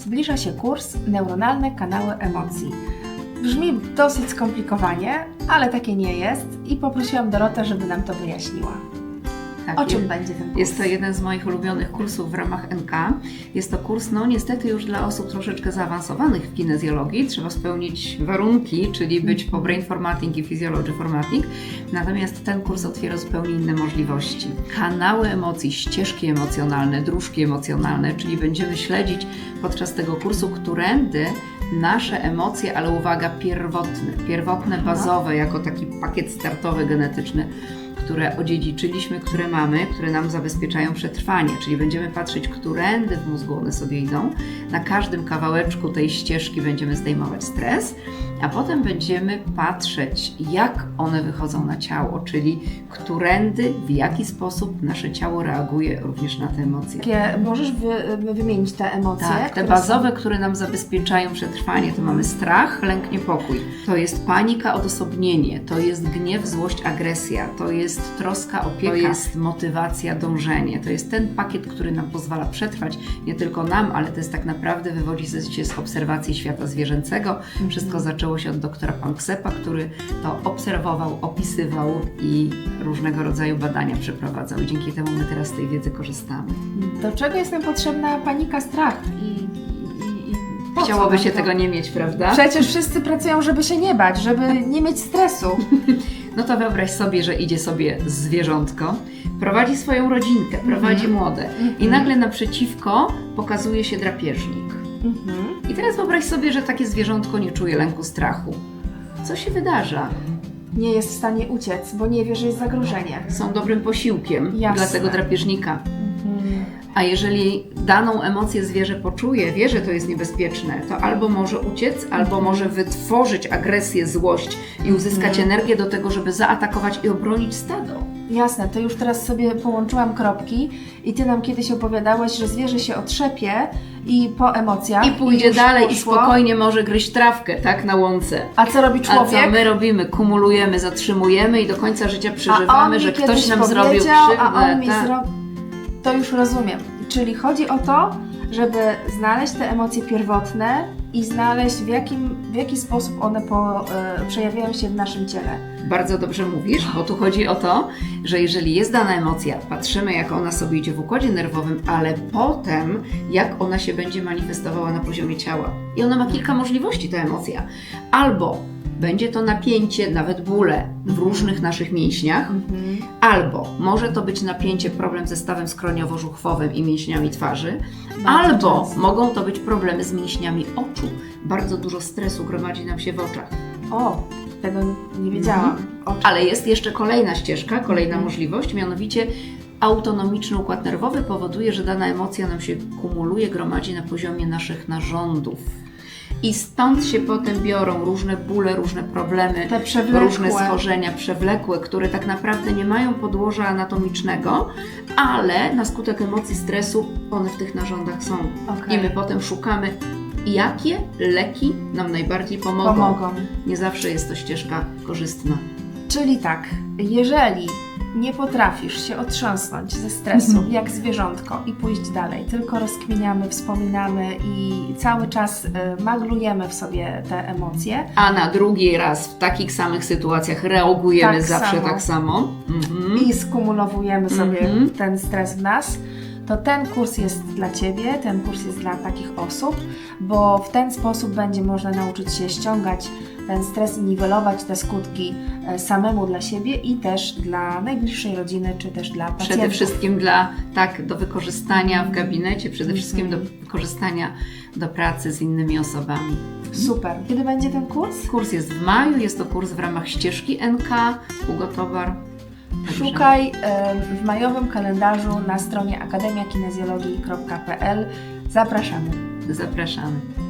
Zbliża się kurs Neuronalne kanały emocji. Brzmi dosyć skomplikowanie, ale takie nie jest i poprosiłam Dorotę, żeby nam to wyjaśniła. Tak, O czym będzie ten kurs? Jest to jeden z moich ulubionych kursów w ramach NK. Jest to kurs, no niestety już dla osób troszeczkę zaawansowanych w kinezjologii. Trzeba spełnić warunki, czyli być po brain formatting i physiology formatting. Natomiast ten kurs otwiera zupełnie inne możliwości. Kanały emocji, ścieżki emocjonalne, dróżki emocjonalne, czyli będziemy śledzić podczas tego kursu, którędy nasze emocje, ale uwaga, pierwotne, pierwotne, bazowe, jako taki pakiet startowy genetyczny, które odziedziczyliśmy, które mamy, które nam zabezpieczają przetrwanie, czyli będziemy patrzeć, którędy w mózgu one sobie idą. Na każdym kawałeczku tej ścieżki będziemy zdejmować stres, a potem będziemy patrzeć, jak one wychodzą na ciało, czyli którędy, w jaki sposób nasze ciało reaguje również na te emocje. Możesz wy, wymienić te emocje? Tak, te bazowe, które nam zabezpieczają przetrwanie, to mamy strach, lęk, niepokój. To jest panika, odosobnienie, to jest gniew, złość, agresja, to jest troska, opieka, to jest motywacja, dążenie. To jest ten pakiet, który nam pozwala przetrwać, nie tylko nam, ale to jest tak naprawdę wywodzi się z obserwacji świata zwierzęcego. Wszystko zaczęło się od doktora Panksepa, który to obserwował, opisywał i różnego rodzaju badania przeprowadzał. I dzięki temu my teraz z tej wiedzy korzystamy. Do czego jest nam potrzebna panika, strach? I, po Chciałoby się to? tego nie mieć, prawda? Przecież wszyscy pracują, żeby się nie bać, żeby nie mieć stresu. No to wyobraź sobie, że idzie sobie zwierzątko, prowadzi swoją rodzinkę, prowadzi młode i nagle naprzeciwko pokazuje się drapieżnik. Mhm. I teraz wyobraź sobie, że takie zwierzątko nie czuje lęku, strachu. Co się wydarza? Nie jest w stanie uciec, bo nie wie, że jest zagrożenie. Są dobrym posiłkiem Jasne. dla tego drapieżnika. Mhm. A jeżeli daną emocję zwierzę poczuje, wie, że to jest niebezpieczne, to albo może uciec, albo może wytworzyć agresję, złość i uzyskać Mhm. energię do tego, żeby zaatakować i obronić stado. Jasne, to już teraz sobie połączyłam kropki i ty nam kiedyś opowiadałeś, że zwierzę się otrzepie i po emocjach I pójdzie już dalej i poszło. spokojnie może gryźć trawkę, tak, na łące. A co robi A człowiek? co my robimy? Kumulujemy, zatrzymujemy i do końca życia a przeżywamy, że ktoś nam zrobił krzywdę. A on mi tak. zro... To już rozumiem. Czyli chodzi o to, żeby znaleźć te emocje pierwotne i znaleźć w, jakim, w jaki sposób one po, e, przejawiają się w naszym ciele. Bardzo dobrze mówisz, bo tu chodzi o to, że jeżeli jest dana emocja, patrzymy jak ona sobie idzie w układzie nerwowym, ale potem jak ona się będzie manifestowała na poziomie ciała. I ona ma kilka możliwości, ta emocja. Albo będzie to napięcie, nawet bóle w różnych naszych mięśniach, Mhm. albo może to być napięcie, problem ze stawem skroniowo-żuchwowym i mięśniami twarzy, Bardzo albo często. mogą to być problemy z mięśniami oczu. Bardzo dużo stresu gromadzi nam się w oczach. O, tego nie wiedziałam. Czym- Ale jest jeszcze kolejna ścieżka, kolejna Mhm. możliwość, mianowicie autonomiczny układ nerwowy powoduje, że dana emocja nam się kumuluje, gromadzi na poziomie naszych narządów. I stąd się potem biorą różne bóle, różne problemy, Te przewlekłe. różne schorzenia przewlekłe, które tak naprawdę nie mają podłoża anatomicznego, ale na skutek emocji stresu one w tych narządach są. Okej. I my potem szukamy, jakie leki nam najbardziej pomogą. pomogą. Nie zawsze jest to ścieżka korzystna. Czyli tak, jeżeli nie potrafisz się otrząsnąć ze stresu, Mhm. jak zwierzątko, i pójść dalej, tylko rozkminiamy, wspominamy i cały czas y, maglujemy w sobie te emocje, a na drugi raz w takich samych sytuacjach reagujemy Tak zawsze samo. tak samo. Mhm. i skumulowujemy sobie Mhm. ten stres w nas, to ten kurs jest dla Ciebie, ten kurs jest dla takich osób, bo w ten sposób będzie można nauczyć się ściągać ten stres i niwelować te skutki e, samemu dla siebie i też dla najbliższej rodziny, czy też dla pacjentów. Przede wszystkim dla, tak, do wykorzystania w gabinecie, przede wszystkim do Mhm. wykorzystania do pracy z innymi osobami. Super. Kiedy będzie ten kurs? Kurs jest w maju, jest to kurs w ramach ścieżki NK, Hugo. Szukaj w majowym kalendarzu na stronie akademiakinezjologii.pl. Zapraszamy. Zapraszamy.